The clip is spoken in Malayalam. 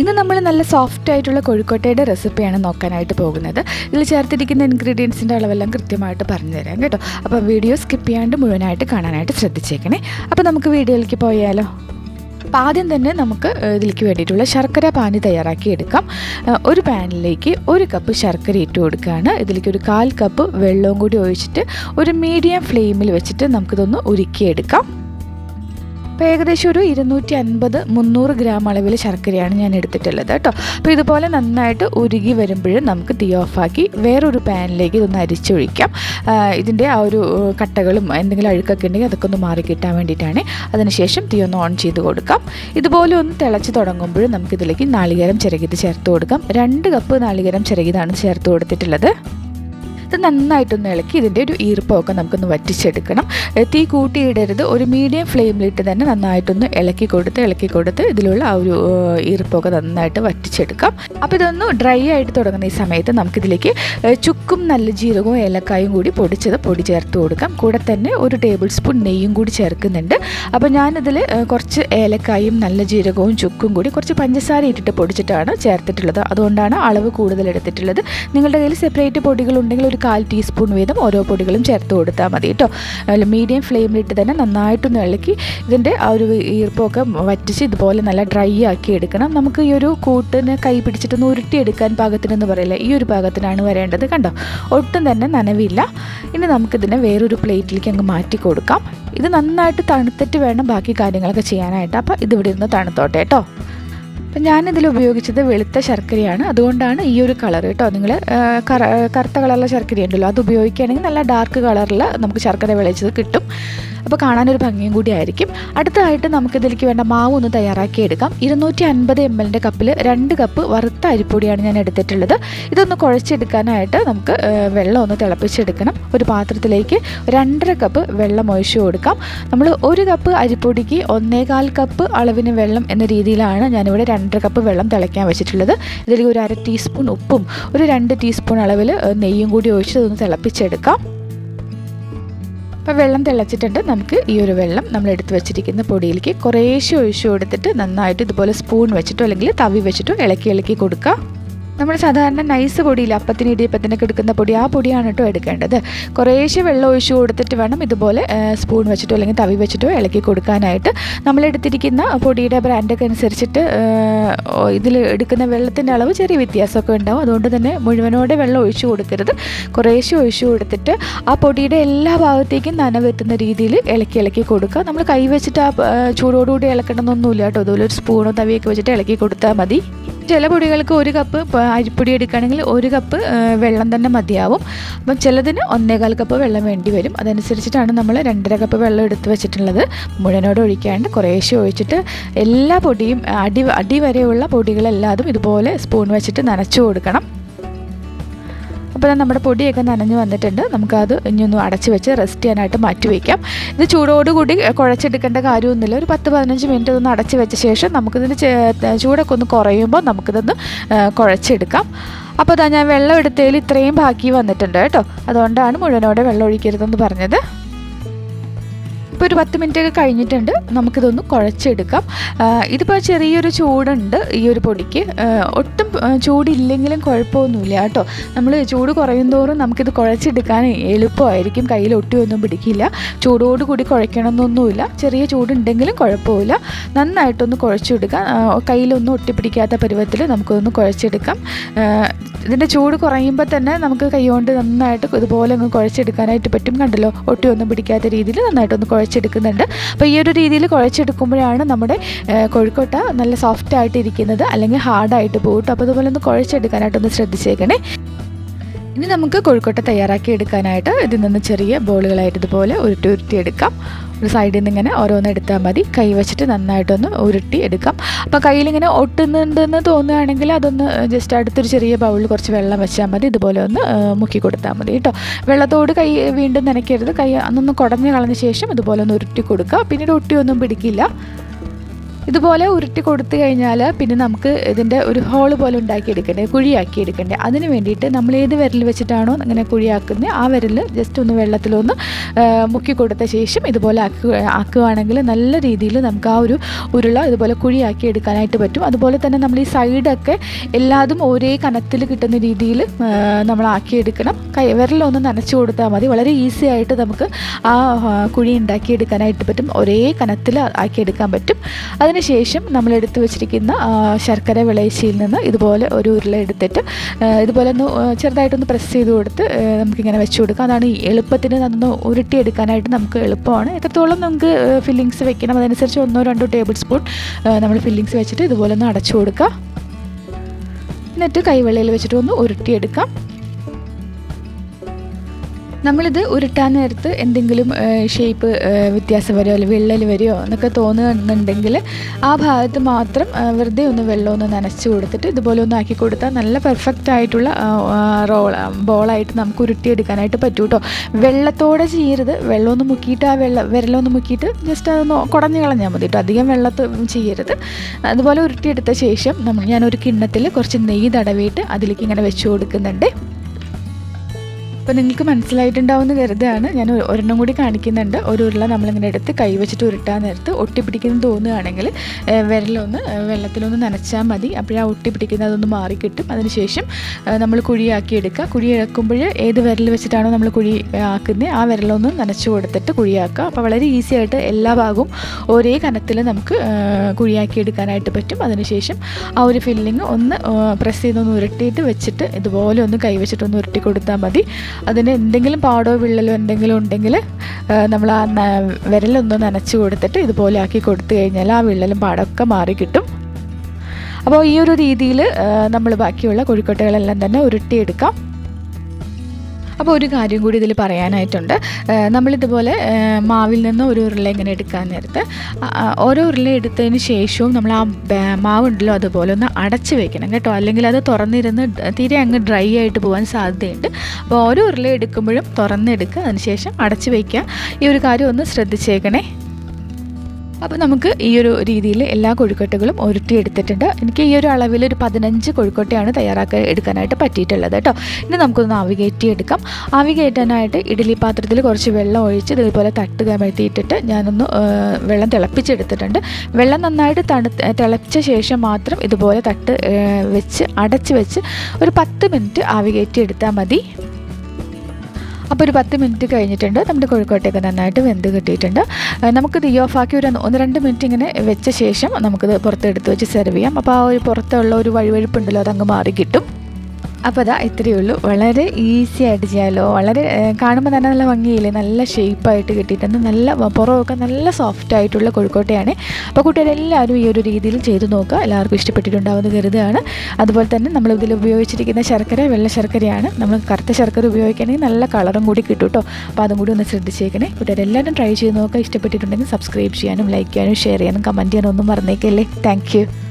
ഇന്ന് നമ്മൾ നല്ല സോഫ്റ്റ് ആയിട്ടുള്ള കോഴിക്കോട്ടയുടെ റെസിപ്പിയാണ് നോക്കാനായിട്ട് പോകുന്നത്. ഇതിൽ ചേർത്തിരിക്കുന്ന ഇൻഗ്രീഡിയൻസിന്റെ അളവെല്ലാം കൃത്യമായിട്ട് പറഞ്ഞു തരാം കേട്ടോ. അപ്പോൾ വീഡിയോ സ്കിപ്പ് ചെയ്യാണ്ട് മുഴുവനായിട്ട് കാണാനായിട്ട് ശ്രദ്ധിച്ചേക്കണേ. അപ്പോൾ നമുക്ക് വീഡിയോയിലേക്ക് പോയാലോ? അപ്പോൾ ആദ്യം തന്നെ നമുക്ക് ഇതിലേക്ക് വേണ്ടിയിട്ടുള്ള ശർക്കര പാനി തയ്യാറാക്കി എടുക്കാം. ഒരു പാനിലേക്ക് ഒരു കപ്പ് ശർക്കര ഇട്ട് കൊടുക്കുകയാണ്. ഇതിലേക്ക് ഒരു കാൽ കപ്പ് വെള്ളവും കൂടി ഒഴിച്ചിട്ട് ഒരു മീഡിയം ഫ്ലെയിമിൽ വെച്ചിട്ട് നമുക്കിതൊന്ന് ഉരുക്കിയെടുക്കാം. അപ്പോൾ ഏകദേശം ഒരു ഇരുന്നൂറ്റി അൻപത് മുന്നൂറ് ഗ്രാം അളവിൽ ശർക്കരയാണ് ഞാൻ എടുത്തിട്ടുള്ളത് കേട്ടോ. അപ്പോൾ ഇതുപോലെ നന്നായിട്ട് ഉരുകി വരുമ്പോൾ നമുക്ക് തീ ഓഫാക്കി വേറൊരു പാനിലേക്ക് ഇതൊന്ന് അരിച്ചൊഴിക്കാം. ഇതിന്റെ ആ ഒരു കട്ടകളും എന്തെങ്കിലും അഴുക്കൊക്കെ ഉണ്ടെങ്കിൽ അതൊക്കെ ഒന്ന് മാറി കിട്ടാൻ വേണ്ടിയിട്ടാണ്. അതിനുശേഷം തീ ഒന്ന് ഓൺ ചെയ്ത് കൊടുക്കാം. ഇതുപോലെ ഒന്ന് തിളച്ച് തുടങ്ങുമ്പോൾ നമുക്കിതിലേക്ക് നാളികേരം ചിരകിത് ചേർത്ത് കൊടുക്കാം. രണ്ട് കപ്പ് നാളികേരം ചിരകിതാണ് ചേർത്ത് കൊടുത്തിട്ടുള്ളത്. ഇത് നന്നായിട്ടൊന്ന് ഇളക്കി ഇതിന്റെ ഒരു ഈർപ്പമൊക്കെ നമുക്കൊന്ന് വറ്റിച്ചെടുക്കണം. തീ കൂട്ടിയിടരുത്. ഒരു മീഡിയം ഫ്ലെയിമിലിട്ട് തന്നെ നന്നായിട്ടൊന്ന് ഇളക്കി കൊടുത്ത് ഇളക്കി കൊടുത്ത് ഇതിലുള്ള ആ ഒരു ഈർപ്പമൊക്കെ നന്നായിട്ട് വറ്റിച്ചെടുക്കാം. അപ്പോൾ ഇതൊന്ന് ഡ്രൈ ആയിട്ട് തുടങ്ങുന്ന ഈ സമയത്ത് നമുക്കിതിലേക്ക് ചുക്കും നല്ല ജീരകവും ഏലക്കായും കൂടി പൊടിച്ചത് പൊടി ചേർത്ത് കൊടുക്കാം. കൂടെ തന്നെ ഒരു ടേബിൾ സ്പൂൺ നെയ്യും കൂടി ചേർക്കുന്നുണ്ട്. അപ്പോൾ ഞാനിതിൽ കുറച്ച് ഏലക്കായും നല്ല ജീരകവും ചുക്കും കൂടി കുറച്ച് പഞ്ചസാര ഇട്ടിട്ട് പൊടിച്ചിട്ടാണ് ചേർത്തിട്ടുള്ളത്. അതുകൊണ്ടാണ് അളവ് കൂടുതൽ എടുത്തിട്ടുള്ളത്. നിങ്ങളുടെ കയ്യിൽ സെപ്പറേറ്റ് പൊടികളുണ്ടെങ്കിൽ ഒരു കാൽ ടീസ്പൂൺ വീതം ഓരോ പൊടികളും ചേർത്ത് കൊടുത്താൽ മതി കേട്ടോ. മീഡിയം ഫ്ലെയിമിലിട്ട് തന്നെ നന്നായിട്ടൊന്ന് ഇളക്കി ഇതിന്റെ ആ ഒരു ഈർപ്പമൊക്കെ വറ്റിച്ച് ഇതുപോലെ നല്ല ഡ്രൈ ആക്കി എടുക്കണം. നമുക്ക് ഈ ഒരു കൂട്ടിന് കൈ പിടിച്ചിട്ടൊന്ന് ഉരുട്ടിയെടുക്കാൻ പാകത്തിനെന്ന് പറയില്ല ഈ ഒരു പാകത്തിനാണ് വരേണ്ടത് കണ്ടോ. ഒട്ടും തന്നെ നനവില്ല. ഇനി നമുക്കിതിനെ വേറൊരു പ്ലേറ്റിലേക്ക് അങ്ങ് മാറ്റി കൊടുക്കാം. ഇത് നന്നായിട്ട് തണുത്തിട്ട് വേണം ബാക്കി കാര്യങ്ങളൊക്കെ ചെയ്യാനായിട്ട്. അപ്പോൾ ഇതിവിടെ ഇരുന്ന് തണുത്തോട്ടെ കേട്ടോ. അപ്പം ഞാനിതിൽ ഉപയോഗിച്ചത് വെളുത്ത ശർക്കരയാണ്. അതുകൊണ്ടാണ് ഈ ഒരു കളർ കേട്ടോ നിങ്ങൾ കറുത്ത കളറുള്ള ശർക്കര ഉണ്ടല്ലോ അത് ഉപയോഗിക്കുകയാണെങ്കിൽ നല്ല ഡാർക്ക് കളറിൽ നമുക്ക് ശർക്കര വിളയിച്ചത് കിട്ടും. അപ്പോൾ കാണാനൊരു ഭംഗിയും കൂടി ആയിരിക്കും. അടുത്തതായിട്ട് നമുക്കിതിലേക്ക് വേണ്ട മാവ് ഒന്ന് തയ്യാറാക്കി എടുക്കാം ഇരുന്നൂറ്റി അൻപത് എം എല്ലിന്റെ കപ്പിൽ രണ്ട് കപ്പ് വറുത്ത അരിപ്പൊടിയാണ് ഞാൻ എടുത്തിട്ടുള്ളത്. ഇതൊന്ന് കുഴച്ചെടുക്കാനായിട്ട് നമുക്ക് വെള്ളം ഒന്ന് തിളപ്പിച്ചെടുക്കണം. ഒരു പാത്രത്തിലേക്ക് രണ്ടര കപ്പ് വെള്ളം ഒഴിച്ചു കൊടുക്കാം. നമ്മൾ ഒരു കപ്പ് അരിപ്പൊടിക്ക് ഒന്നേകാൽ കപ്പ് അളവിന് വെള്ളം എന്ന രീതിയിലാണ് ഞാനിവിടെ രണ്ടര കപ്പ് വെള്ളം തിളയ്ക്കാൻ വെച്ചിട്ടുള്ളത്. ഇതിലേക്ക് ഒരു അര ടീസ്പൂൺ ഉപ്പും ഒരു രണ്ട് ടീസ്പൂൺ അളവിൽ നെയ്യും കൂടി ഒഴിച്ച് ഇതൊന്ന് തിളപ്പിച്ചെടുക്കാം. അപ്പോൾ വെള്ളം തിളച്ചിട്ടുണ്ട്. നമുക്ക് ഈ ഒരു വെള്ളം നമ്മൾ എടുത്ത് വെച്ചിരിക്കുന്ന പൊടിയിലേക്ക് കുറേശ്ശെ ഒഴിച്ചു കൊടുത്തിട്ട് നന്നായിട്ട് ഇതുപോലെ സ്പൂൺ വെച്ചിട്ടോ അല്ലെങ്കിൽ തവി വെച്ചിട്ടോ ഇളക്കി ഇളക്കി കൊടുക്കുക നമ്മൾ സാധാരണ നൈസ് പൊടിയിൽ അപ്പത്തിന് ഇടിയപ്പത്തിനൊക്കെ എടുക്കുന്ന പൊടി ആ പൊടിയാണ് കേട്ടോ എടുക്കേണ്ടത്. കുറേശ്ശെ വെള്ളം ഒഴിച്ചു കൊടുത്തിട്ട് വേണം ഇതുപോലെ സ്പൂൺ വെച്ചിട്ടോ അല്ലെങ്കിൽ തവി വെച്ചിട്ടോ ഇളക്കി കൊടുക്കാനായിട്ട്. നമ്മളെടുത്തിരിക്കുന്ന പൊടിയുടെ ബ്രാൻഡൊക്കെ അനുസരിച്ചിട്ട് ഇതിൽ എടുക്കുന്ന വെള്ളത്തിന്റെ അളവ് ചെറിയ വ്യത്യാസമൊക്കെ ഉണ്ടാവും. അതുകൊണ്ട് തന്നെ മുഴുവനോടെ വെള്ളം ഒഴിച്ചു കൊടുക്കരുത്. കുറേശ്ശെ ഒഴിച്ചു കൊടുത്തിട്ട് ആ പൊടിയുടെ എല്ലാ ഭാഗത്തേക്കും നനവെത്തുന്ന രീതിയിൽ ഇളക്കി ഇളക്കി കൊടുക്കുക. നമ്മൾ കൈ വെച്ചിട്ട് ആ ചൂടോടുകൂടി ഇളക്കണമെന്നൊന്നുമില്ല കേട്ടോ അതുപോലെ ഒരു സ്പൂണോ തവിയൊക്കെ വെച്ചിട്ട് ഇളക്കി കൊടുത്താൽ മതി. ചില പൊടികൾക്ക് ഒരു കപ്പ് അരിപ്പൊടി എടുക്കുകയാണെങ്കിൽ ഒരു കപ്പ് വെള്ളം തന്നെ മതിയാവും. അപ്പം ചിലതിന് ഒന്നേകാൽ കപ്പ് വെള്ളം വേണ്ടി വരും. അതനുസരിച്ചിട്ടാണ് നമ്മൾ രണ്ടര കപ്പ് വെള്ളം എടുത്ത് വെച്ചിട്ടുള്ളത്. മുഴുവനോട് ഒഴിക്കാണ്ട് കുറേശ്ശെ ഒഴിച്ചിട്ട് എല്ലാ പൊടിയും അടി അടി വരെയുള്ള പൊടികളെല്ലാതും ഇതുപോലെ സ്പൂൺ വെച്ചിട്ട് നനച്ചു കൊടുക്കണം. അപ്പോൾ നമ്മുടെ പൊടിയൊക്കെ നനഞ്ഞ് വന്നിട്ടുണ്ട്. നമുക്കത് ഇനി ഒന്ന് അടച്ച് വെച്ച് റെസ്റ്റ് ചെയ്യാനായിട്ട് മാറ്റി വയ്ക്കാം ഇത് ചൂടോടുകൂടി കുഴച്ചെടുക്കേണ്ട കാര്യമൊന്നുമില്ല. ഒരു പത്ത് പതിനഞ്ച് മിനിറ്റ് ഒന്ന് അടച്ച് വെച്ച ശേഷം നമുക്കിതിന് ചൂടൊക്കെ ഒന്ന് കുറയുമ്പോൾ നമുക്കിതൊന്ന് കുഴച്ചെടുക്കാം. അപ്പോൾ അതാ ഞാൻ വെള്ളം എടുത്തതിൽ ഇത്രയും ബാക്കി വന്നിട്ടുണ്ട് കേട്ടോ. അതുകൊണ്ടാണ് മുഴുവനോടെ വെള്ളം ഒഴിക്കരുതെന്ന് പറഞ്ഞത്. ഇപ്പോൾ ഒരു പത്ത് മിനിറ്റ് ഒക്കെ കഴിഞ്ഞിട്ടുണ്ട്. നമുക്കിതൊന്ന് കുഴച്ചെടുക്കാം. ഇതിപ്പോൾ ചെറിയൊരു ചൂടുണ്ട് ഈ ഒരു പൊടിക്ക്. ഒട്ടും ചൂടില്ലെങ്കിലും കുഴപ്പമൊന്നുമില്ല കേട്ടോ. നമ്മൾ ചൂട് കുറയും തോറും നമുക്കിത് കുഴച്ചെടുക്കാൻ എളുപ്പമായിരിക്കും. കയ്യിൽ ഒട്ടിയൊന്നും പിടിക്കില്ല. ചൂടോട് കൂടി കുഴക്കണമെന്നൊന്നുമില്ല. ചെറിയ ചൂടുണ്ടെങ്കിലും കുഴപ്പമില്ല. നന്നായിട്ടൊന്ന് കുഴച്ചെടുക്കാം. കയ്യിലൊന്നും ഒട്ടിപ്പിടിക്കാത്ത പരുവത്തിൽ നമുക്കൊന്ന് കുഴച്ചെടുക്കാം. ഇതിന്റെ ചൂട് കുറയുമ്പോൾ തന്നെ നമുക്ക് കൈകൊണ്ട് നന്നായിട്ട് ഇതുപോലെ ഒന്ന് കുഴച്ചെടുക്കാനായിട്ട് പറ്റും. കണ്ടല്ലോ? ഒട്ടിയൊന്നും പിടിക്കാത്ത രീതിയിൽ നന്നായിട്ടൊന്ന് കുഴച്ചെടുക്കുന്നുണ്ട്. അപ്പോൾ ഈ ഒരു രീതിയിൽ കുഴച്ചെടുക്കുമ്പോഴാണ് നമ്മുടെ കോഴിക്കോട്ട നല്ല സോഫ്റ്റ് ഇരിക്കുന്നത് അല്ലെങ്കിൽ ഹാർഡായിട്ട് പോകട്ടോ അപ്പോൾ അതുപോലെ ഒന്ന് കുഴച്ചെടുക്കാനായിട്ടൊന്ന് ശ്രദ്ധിച്ചേക്കണേ. ഇനി നമുക്ക് കോഴിക്കോട്ട തയ്യാറാക്കി എടുക്കാനായിട്ട് ഇതിൽ നിന്ന് ചെറിയ ബോളുകളായിട്ട് ഇതുപോലെ ഉരുട്ടി ഉരുട്ടി എടുക്കാം. ഒരു സൈഡിൽ നിന്ന് ഇങ്ങനെ ഓരോന്ന് എടുത്താൽ മതി. കൈ വെച്ചിട്ട് നന്നായിട്ടൊന്ന് ഉരുട്ടി എടുക്കാം. അപ്പോൾ കയ്യിലിങ്ങനെ ഒട്ടുന്നുണ്ടെന്ന് തോന്നുകയാണെങ്കിൽ അതൊന്ന് ജസ്റ്റ് അടുത്തൊരു ചെറിയ ബൗളിൽ കുറച്ച് വെള്ളം വെച്ചാൽ മതി. ഇതുപോലെ ഒന്ന് മുക്കി കൊടുത്താൽ മതി കേട്ടോ. വെള്ളത്തോട് കൈ വീണ്ടും നനയ്ക്കരുത്. കൈ അന്നൊന്ന് കുടഞ്ഞ് കളഞ്ഞ ശേഷം ഇതുപോലെ ഒന്ന് ഉരുട്ടി കൊടുക്കുക. പിന്നീട് ഒട്ടിയൊന്നും പിടിക്കില്ല. ഇതുപോലെ ഉരുട്ടി കൊടുത്തു കഴിഞ്ഞാൽ പിന്നെ നമുക്ക് ഇതിന്റെ ഒരു ഹോൾ പോലെ ഉണ്ടാക്കിയെടുക്കണ്ടേ കുഴിയാക്കി എടുക്കണ്ടേ അതിന് വേണ്ടിയിട്ട് നമ്മൾ ഏത് വിരൽ വെച്ചിട്ടാണോ അങ്ങനെ കുഴിയാക്കുന്നത് ആ വിരൽ ജസ്റ്റ് ഒന്ന് വെള്ളത്തിലൊന്ന് മുക്കി കൊടുത്ത ശേഷം ഇതുപോലെ ആക്കുക ആക്കുകയാണെങ്കിൽ നല്ല രീതിയിൽ നമുക്ക് ആ ഒരു ഉരുള ഇതുപോലെ കുഴിയാക്കി എടുക്കാനായിട്ട് പറ്റും. അതുപോലെ തന്നെ നമ്മൾ ഈ സൈഡൊക്കെ എല്ലാതും ഒരേ കനത്തിൽ കിട്ടുന്ന രീതിയിൽ നമ്മൾ ആക്കിയെടുക്കണം. കൈ വിരലൊന്ന് നനച്ചു കൊടുത്താൽ മതി. വളരെ ഈസി ആയിട്ട് നമുക്ക് ആ കുഴി ഉണ്ടാക്കിയെടുക്കാനായിട്ട് പറ്റും. ഒരേ കനത്തിൽ ആക്കിയെടുക്കാൻ പറ്റും. അതിനുശേഷം നമ്മൾ എടുത്തു വെച്ചിരിക്കുന്ന ശർക്കര വിളയച്ചിയിൽ നിന്ന് ഇതുപോലെ ഒരു ഉരുള എടുത്തിട്ട് ഇതുപോലെ ഒന്ന് ചെറുതായിട്ടൊന്ന് പ്രസ് ചെയ്ത് കൊടുത്ത് നമുക്കിങ്ങനെ വെച്ച് കൊടുക്കാം. അതാണ് എളുപ്പത്തിന് അതൊന്ന് ഉരുട്ടിയെടുക്കാനായിട്ട് നമുക്ക് എളുപ്പമാണ്. എത്രത്തോളം നമുക്ക് ഫില്ലിങ്സ് വെക്കണം അതനുസരിച്ച് ഒന്നോ രണ്ടോ ടേബിൾ സ്പൂൺ നമ്മൾ ഫില്ലിങ്സ് വെച്ചിട്ട് ഇതുപോലെ ഒന്ന് അടച്ചു കൊടുക്കുക എന്നിട്ട് കൈവെള്ളയിൽ വെച്ചിട്ട് ഒന്ന് ഉരുട്ടിയെടുക്കാം. നമ്മളിത് ഉരുട്ടാൻ നേരത്ത് എന്തെങ്കിലും ഷേപ്പ് വ്യത്യാസം വരുമോ അല്ലെങ്കിൽ വിള്ളൽ വരുമോ എന്നൊക്കെ തോന്നുന്നുണ്ടെങ്കിൽ ആ ഭാഗത്ത് മാത്രം വെറുതെ ഒന്ന് വെള്ളം ഒന്ന് നനച്ച് കൊടുത്തിട്ട് ഇതുപോലെ ഒന്ന് ആക്കി കൊടുത്താൽ നല്ല പെർഫെക്റ്റ് ആയിട്ടുള്ള റോൾ ബോളായിട്ട് നമുക്ക് ഉരുട്ടിയെടുക്കാനായിട്ട് പറ്റും കേട്ടോ വെള്ളത്തോടെ ചെയ്യരുത്. വെള്ളം ഒന്ന് മുക്കിയിട്ട് ആ വെള്ളം വിരലൊന്ന് മുക്കിയിട്ട് ജസ്റ്റ് അതൊന്ന് കുടഞ്ഞു കളഞ്ഞാൽ മതി കേട്ടോ അധികം വെള്ളത്ത് ചെയ്യരുത്. അതുപോലെ ഉരുട്ടിയെടുത്ത ശേഷം നമ്മൾ ഞാനൊരു കിണ്ണത്തിൽ കുറച്ച് നെയ്യ് തടവിയിട്ട് അതിലേക്ക് ഇങ്ങനെ വെച്ച് കൊടുക്കുന്നുണ്ട്. അപ്പോൾ നിങ്ങൾക്ക് മനസ്സിലായിട്ടുണ്ടാവുമെന്ന് കരുതാണ് ഞാൻ ഒരെണ്ണം കൂടി കാണിക്കുന്നുണ്ട്. ഒരു ഉരുള നമ്മളിങ്ങനെ എടുത്ത് കൈ വെച്ചിട്ട് ഉരുട്ടാൻ നേരത്ത് ഒട്ടിപ്പിടിക്കുന്നു തോന്നുകയാണെങ്കിൽ വിരലൊന്ന് വെള്ളത്തിലൊന്ന് നനച്ചാൽ മതി. അപ്പോഴാ ഒട്ടിപ്പിടിക്കുന്ന അതൊന്ന് മാറിക്കിട്ടും. അതിനുശേഷം നമ്മൾ കുഴിയാക്കി എടുക്കുക. കുഴിയാക്കുമ്പോൾ ഏത് വിരൽ വെച്ചിട്ടാണോ നമ്മൾ കുഴി ആക്കുന്നത് ആ വിരലൊന്ന് നനച്ച് കൊടുത്തിട്ട് കുഴിയാക്കുക. അപ്പോൾ വളരെ ഈസി ആയിട്ട് എല്ലാ ഭാഗവും ഒരേ കനത്തിൽ നമുക്ക് കുഴിയാക്കി എടുക്കാനായിട്ട് പറ്റും. അതിനുശേഷം ആ ഒരു ഫില്ലിങ് ഒന്ന് പ്രസ് ചെയ്തൊന്ന് ഉരുട്ടിയിട്ട് വെച്ചിട്ട് ഇതുപോലെ ഒന്ന് കൈ വെച്ചിട്ടൊന്ന് ഉരുട്ടി കൊടുത്താൽ മതി. അതിന് എന്തെങ്കിലും പാടോ വിള്ളലോ എന്തെങ്കിലും ഉണ്ടെങ്കിൽ നമ്മൾ ആ വിരലൊന്ന് നനച്ച് കൊടുത്തിട്ട് ഇതുപോലെ ആക്കി കൊടുത്തു കഴിഞ്ഞാൽ ആ വിള്ളലും പാടൊക്കെ മാറി കിട്ടും. അപ്പോൾ ഈ ഒരു രീതിയിൽ നമ്മൾ ബാക്കിയുള്ള കോഴിക്കോട്ടകളെല്ലാം തന്നെ ഉരുട്ടിയെടുക്കാം. അപ്പോൾ ഒരു കാര്യം കൂടി ഇതിൽ പറയാനായിട്ടുണ്ട്. നമ്മളിതുപോലെ മാവിൽ നിന്ന് ഒരു ഉരുള ഇങ്ങനെ എടുക്കാൻ നേരത്ത് ഓരോ ഉരുള എടുത്തതിന് ശേഷവും നമ്മൾ ആ മാവ് മാവുണ്ടല്ലോ അതുപോലെ ഒന്ന് അടച്ച് വെക്കണം കേട്ടോ. അല്ലെങ്കിൽ അത് തുറന്നിരുന്ന് തീരെ അങ്ങ് ഡ്രൈ ആയിട്ട് പോകാൻ സാധ്യതയുണ്ട്. അപ്പോൾ ഓരോ ഉരുള എടുക്കുമ്പോഴും തുറന്നെടുക്കുക. അതിനുശേഷം അടച്ച് വയ്ക്കുക ഈ ഒരു കാര്യം ഒന്ന് ശ്രദ്ധിച്ചേക്കണേ. അപ്പോൾ നമുക്ക് ഈ ഒരു രീതിയിൽ എല്ലാ കൊഴുക്കട്ടകളും ഉരുട്ടിയെടുത്തിട്ടുണ്ട്. എനിക്ക് ഈ ഒരു അളവിൽ ഒരു പതിനഞ്ച് കൊഴുക്കട്ടയാണ് തയ്യാറാക്കാൻ എടുക്കാനായിട്ട് പറ്റിയിട്ടുള്ളത് കേട്ടോ. ഇനി നമുക്കൊന്ന് ആവി കയറ്റി എടുക്കാം ആവി കയറ്റാനായിട്ട് ഇഡ്ഡലി പാത്രത്തിൽ കുറച്ച് വെള്ളം ഒഴിച്ച് ഇതേപോലെ തട്ട് കമഴ്ത്തിയിട്ടിട്ട് ഞാനൊന്ന് വെള്ളം തിളപ്പിച്ചെടുത്തിട്ടുണ്ട്. വെള്ളം നന്നായിട്ട് തണു തിളപ്പിച്ച ശേഷം മാത്രം ഇതുപോലെ തട്ട് വെച്ച് അടച്ച് വെച്ച് ഒരു പത്ത് മിനിറ്റ് ആവി കയറ്റി എടുത്താൽ മതി. അപ്പോൾ ഒരു പത്ത് മിനിറ്റ് കഴിഞ്ഞിട്ടുണ്ട്. നമ്മുടെ കോഴിക്കോട്ടയൊക്കെ നന്നായിട്ട് വെന്ത് കിട്ടിയിട്ടുണ്ട്. നമുക്കിത് ഓഫാക്കി ഒരു ഒന്ന് രണ്ട് മിനിറ്റ് ഇങ്ങനെ വെച്ച ശേഷം നമുക്കിത് പുറത്തെടുത്ത് വെച്ച് സെർവ് ചെയ്യാം. അപ്പോൾ ആ ഒരു പുറത്തുള്ള ഒരു വഴുവഴുപ്പുണ്ടല്ലോ അതങ്ങ് മാറി കിട്ടും അപ്പോൾ അതാ ഇത്രയേ ഉള്ളൂ. വളരെ ഈസി ആയിട്ട് ചെയ്യാമല്ലോ വളരെ കാണുമ്പോൾ തന്നെ നല്ല ഭംഗിയില്ലേ? നല്ല ഷേപ്പായിട്ട് കിട്ടിയിട്ടുണ്ട്. നല്ല പുറമൊക്കെ നല്ല സോഫ്റ്റ് ആയിട്ടുള്ള കോഴിക്കോട്ടയാണ്. അപ്പോൾ കുട്ടികളെല്ലാവരും ഈ ഒരു രീതിയിൽ ചെയ്തു നോക്കുക. എല്ലാവർക്കും ഇഷ്ടപ്പെട്ടിട്ടുണ്ടാവുമെന്ന് കരുതുകയാണ്. അതുപോലെ തന്നെ നമ്മൾ ഇതിൽ ഉപയോഗിച്ചിരിക്കുന്ന ശർക്കര വെള്ള ശർക്കരയാണ്. നമ്മൾ കറുത്ത ശർക്കര ഉപയോഗിക്കണമെങ്കിൽ നല്ല കളറും കൂടി കിട്ടും കേട്ടോ. അപ്പോൾ അതും കൂടി ഒന്ന് ശ്രദ്ധിച്ചേക്കണേ. കുട്ടികളെല്ലാവരും ട്രൈ ചെയ്ത് നോക്കുക. ഇഷ്ടപ്പെട്ടിട്ടുണ്ടെങ്കിൽ സബ്സ്ക്രൈബ് ചെയ്യാനും ലൈക്ക് ചെയ്യാനും ഷെയർ ചെയ്യാനും കമന്റ് ചെയ്യാനും ഒന്നും മറന്നേക്കല്ലേ. താങ്ക്